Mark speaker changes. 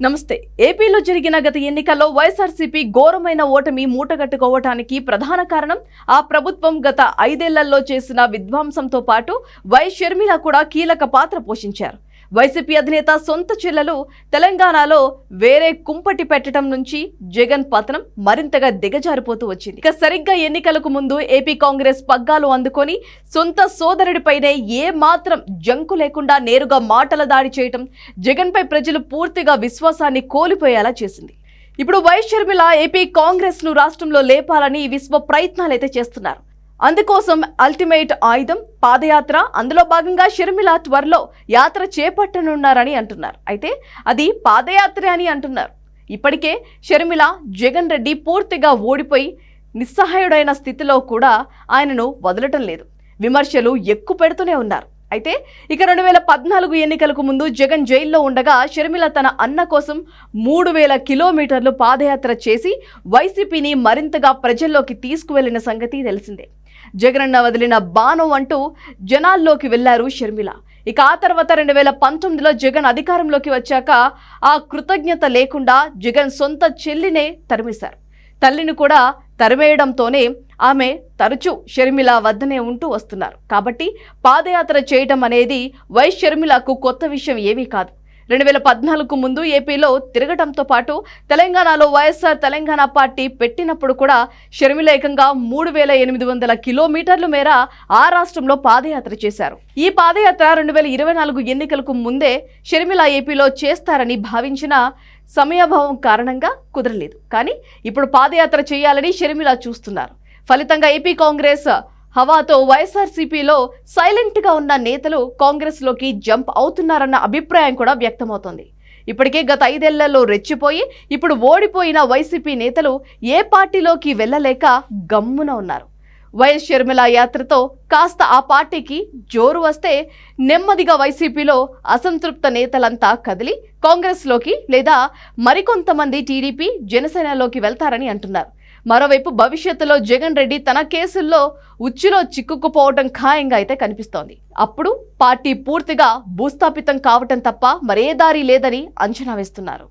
Speaker 1: నమస్తే ఏపీలో జరిగిన గత ఎన్నికల్లో వైఎస్ఆర్సీపీ ఘోరమైన ఓటమి మూటగట్టుకోవటానికి ప్రధాన కారణం ఆ ప్రభుత్వం గత ఐదేళ్ళలో చేసిన విధ్వంసంతో పాటు వై షర్మిల కూడా కీలక పాత్ర పోషించారు. వైసీపీ అధినేత సొంత చెల్లెలు తెలంగాణలో వేరే కుంపటి పెట్టడం నుంచి జగన్ పతనం మరింతగా దిగజారిపోతూ వచ్చింది. ఇక సరిగ్గా ఎన్నికలకు ముందు ఏపీ కాంగ్రెస్ పగ్గాలు అందుకొని సొంత సోదరుడిపైనే ఏ మాత్రం జంకు లేకుండా నేరుగా మాటల దాడి చేయటం జగన్పై ప్రజలు పూర్తిగా విశ్వాసాన్ని కోల్పోయేలా చేసింది. ఇప్పుడు వై షర్మిల ఏపీ కాంగ్రెస్ను రాష్ట్రంలో లేపాలని విశ్వ ప్రయత్నాలైతే చేస్తున్నారు. అందుకోసం అల్టిమేట్ ఆయుధం పాదయాత్ర అందులో భాగంగా షర్మిల త్వరలో యాత్ర చేపట్టనున్నారని అంటున్నారు. అయితే అది పాదయాత్ర అని అంటున్నారు. ఇప్పటికే షర్మిల జగన్ రెడ్డి పూర్తిగా ఓడిపోయి నిస్సహాయుడైన స్థితిలో కూడా ఆయనను వదలటం లేదు. విమర్శలు ఎక్కువ పెడుతూనే ఉన్నారు. అయితే ఇక రెండు వేల పద్నాలుగు ఎన్నికలకు ముందు జగన్ జైల్లో ఉండగా షర్మిల తన అన్న కోసం మూడు వేల కిలోమీటర్లు పాదయాత్ర చేసి వైసీపీని మరింతగా ప్రజల్లోకి తీసుకువెళ్ళిన సంగతి తెలిసిందే. జగనన్న వదిలిన బాణం అంటూ జనాల్లోకి వెళ్ళారు షర్మిల. ఇక ఆ తర్వాత రెండు వేల పంతొమ్మిదిలో జగన్ అధికారంలోకి వచ్చాక ఆ కృతజ్ఞత లేకుండా జగన్ సొంత చెల్లినే తరిమేశారు. తల్లిని కూడా తరిమేయడంతోనే ఆమె తరచూ షర్మిల వద్దనే ఉంటూ వస్తున్నారు. కాబట్టి పాదయాత్ర చేయటం అనేది వై షర్మిలకు కొత్త విషయం ఏమీ కాదు. రెండు వేల పద్నాలుగుకు ముందు ఏపీలో తిరగటంతో పాటు తెలంగాణలో వైఎస్ఆర్ తెలంగాణ పార్టీ పెట్టినప్పుడు కూడా షర్మిల ఏకంగా మూడు వేల ఎనిమిది వందల కిలోమీటర్ల మేర ఆ రాష్ట్రంలో పాదయాత్ర చేశారు. ఈ పాదయాత్ర రెండు వేల ఇరవై నాలుగు ఎన్నికలకు ముందే షర్మిల ఏపీలో చేస్తారని భావించిన సమయాభావం కారణంగా కుదరలేదు. కానీ ఇప్పుడు పాదయాత్ర చేయాలని షర్మిల చూస్తున్నారు. ఫలితంగా ఏపీ కాంగ్రెస్ హవాతో వైఎస్ఆర్సీపీలో సైలెంట్గా ఉన్న నేతలు కాంగ్రెస్లోకి జంప్ అవుతున్నారన్న అభిప్రాయం కూడా వ్యక్తమవుతోంది. ఇప్పటికే గత ఐదేళ్ళలో రెచ్చిపోయి ఇప్పుడు ఓడిపోయిన వైసీపీ నేతలు ఏ పార్టీలోకి వెళ్ళలేక గమ్మున ఉన్నారు. వైఎస్ షర్మిల యాత్రతో కాస్త ఆ పార్టీకి జోరు వస్తే నెమ్మదిగా వైసీపీలో అసంతృప్త నేతలంతా కదిలి కాంగ్రెస్లోకి లేదా మరికొంతమంది టీడీపీ జనసేనలోకి వెళ్తారని అంటున్నారు. మరోవైపు భవిష్యత్తులో జగన్ రెడ్డి తన కేసుల్లో ఉచ్చులో చిక్కుకుపోవటం ఖాయంగా అయితే కనిపిస్తోంది. అప్పుడు పార్టీ పూర్తిగా భూస్థాపితం కావటం తప్ప మరే దారి లేదని అంచనా వేస్తున్నారు.